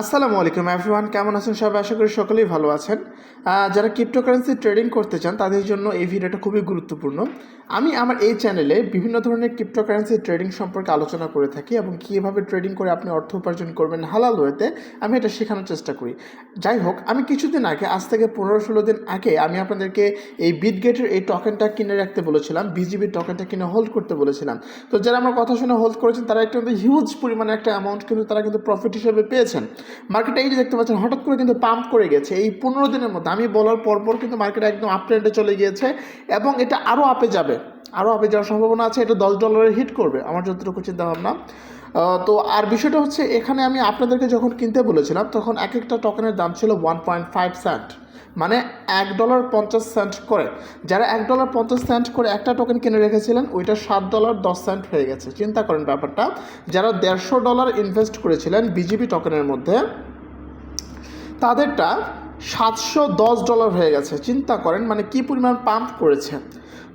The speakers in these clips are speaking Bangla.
আসসালামু আলাইকুম এভরিওয়ান, কেমন আছেন সবাই? আশা করি সকলেই ভালো আছেন। যারা ক্রিপ্টোকারেন্সি ট্রেডিং করতে চান, তাদের জন্য এই ভিডিওটা খুবই গুরুত্বপূর্ণ। আমি আমার এই চ্যানেলে বিভিন্ন ধরনের ক্রিপ্টোকারেন্সি ট্রেডিং সম্পর্কে আলোচনা করে থাকি এবং কীভাবে ট্রেডিং করে আপনি অর্থ উপার্জন করবেন হালাল ওয়েতে আমি এটা শেখানোর চেষ্টা করি। যাই হোক, আমি কিছুদিন আগে, আজ থেকে পনেরো ষোলো দিন আগে আমি আপনাদেরকে এই বিটগেটের এই টকেনটা কিনে রাখতে বলেছিলাম বিজিবি টকেনটা কিনে হোল্ড করতে বলেছিলাম। তো যারা আমার কথা শুনে হোল্ড করেছেন, তারা একটা কিন্তু হিউজ পরিমাণে একটা অ্যামাউন্ট কিন্তু তারা কিন্তু প্রফিট হিসেবে পেয়েছেন। মার্কেটে এই যে দেখতে পাচ্ছেন, হঠাৎ করে কিন্তু পাম্প করে গেছে। এই পনেরো দিনের মধ্যে আমি বলার পর পর কিন্তু মার্কেট একদম আপ ট্রেন্ডে চলে গিয়েছে এবং এটা আরও আপে যাবে। আরও আপে যাওয়ার সম্ভাবনা আছে, এটা দশ ডলারে হিট করবে, আমার যতটুকু চিন্তা ভাবনা তো আর বিষয়টা হচ্ছে, এখানে আমি আপনাদেরকে যখন কিনতে বলেছিলাম, তখন এক একটা টোকেনের দাম ছিল ওয়ান পয়েন্ট ফাইভ সেন্ট মানে এক ডলার পঞ্চাশ সেন্ট করে। যারা এক ডলার পঞ্চাশ সেন্ট করে একটা টোকেন কিনে রেখেছিলেন, ওইটা সাত ডলার দশ সেন্ট হয়ে গেছে। চিন্তা করেন ব্যাপারটা, যারা দেড়শো ডলার ইনভেস্ট করেছিলেন বিজিবি টোকেনের মধ্যে, তাদেরটা সাতশো দশ ডলার হয়ে গেছে। চিন্তা করেন মানে কি পরিমাণ পাম্প করেছে।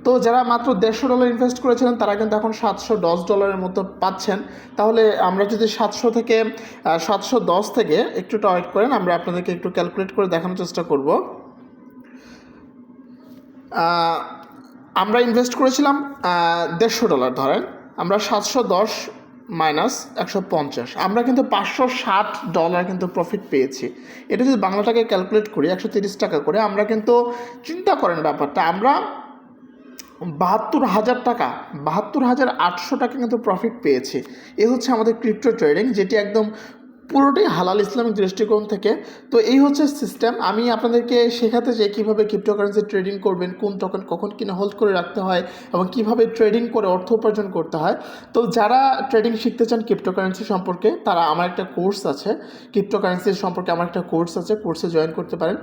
তো যারা মাত্র দেড়শো ডলার ইনভেস্ট করেছিলেন, তারা কিন্তু এখন সাতশো দশ ডলারের মতো পাচ্ছেন। তাহলে আমরা যদি সাতশো থেকে সাতশো দশ থেকে একটু টয়েট করেন, আমরা আপনাদেরকে একটু ক্যালকুলেট করে দেখানোর চেষ্টা করব। আমরা ইনভেস্ট করেছিলাম দেড়শো ডলার ধরেন, আমরা সাতশো দশ মাইনাস একশো পঞ্চাশ। আমরা কিন্তু পাঁচশো ষাট ডলার কিন্তু প্রফিট পেয়েছি। এটা যদি বাংলাটাকে ক্যালকুলেট করি, একশো তিরিশ টাকা করে, আমরা কিন্তু চিন্তা করেন ব্যাপারটা, আমরা বাহাত্তর হাজার টাকা, বাহাত্তর হাজার আটশো টাকা কিন্তু প্রফিট পেয়েছে। এ হচ্ছে আমাদের ক্রিপ্টো ট্রেডিং যেটি একদম পুরোটাই হালাল ইসলামিক দৃষ্টিকোণ থেকে। তো এই হচ্ছে সিস্টেম আমি আপনাদেরকে শেখাতে চাই কীভাবে ক্রিপ্টোকারেন্সি ট্রেডিং করবেন, কোন টোকেন কখন কিনে হোল্ড করে রাখতে হয় এবং কীভাবে ট্রেডিং করে অর্থ উপার্জন করতে হয়। তো যারা ট্রেডিং শিখতে চান ক্রিপ্টোকারেন্সি সম্পর্কে, তারা আমার একটা কোর্স আছে। ক্রিপ্টোকারেন্সি সম্পর্কে আমার একটা কোর্স আছে কোর্সে জয়েন করতে পারেন।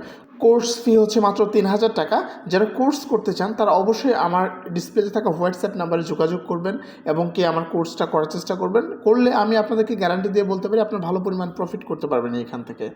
কোর্স ফি হচ্ছে মাত্র তিন হাজার টাকা। যারা কোর্স করতে চান, তারা অবশ্যই আমার ডিসপ্লেতে থাকা হোয়াটসঅ্যাপ নাম্বারে যোগাযোগ করবেন এবং কে আমার কোর্সটা করার চেষ্টা করবেন। করলে আমি আপনাদেরকে গ্যারান্টি দিয়ে বলতে পারি, আপনার ভালো পরিমাণ প্রফিট করতে পারবেন এখান থেকে।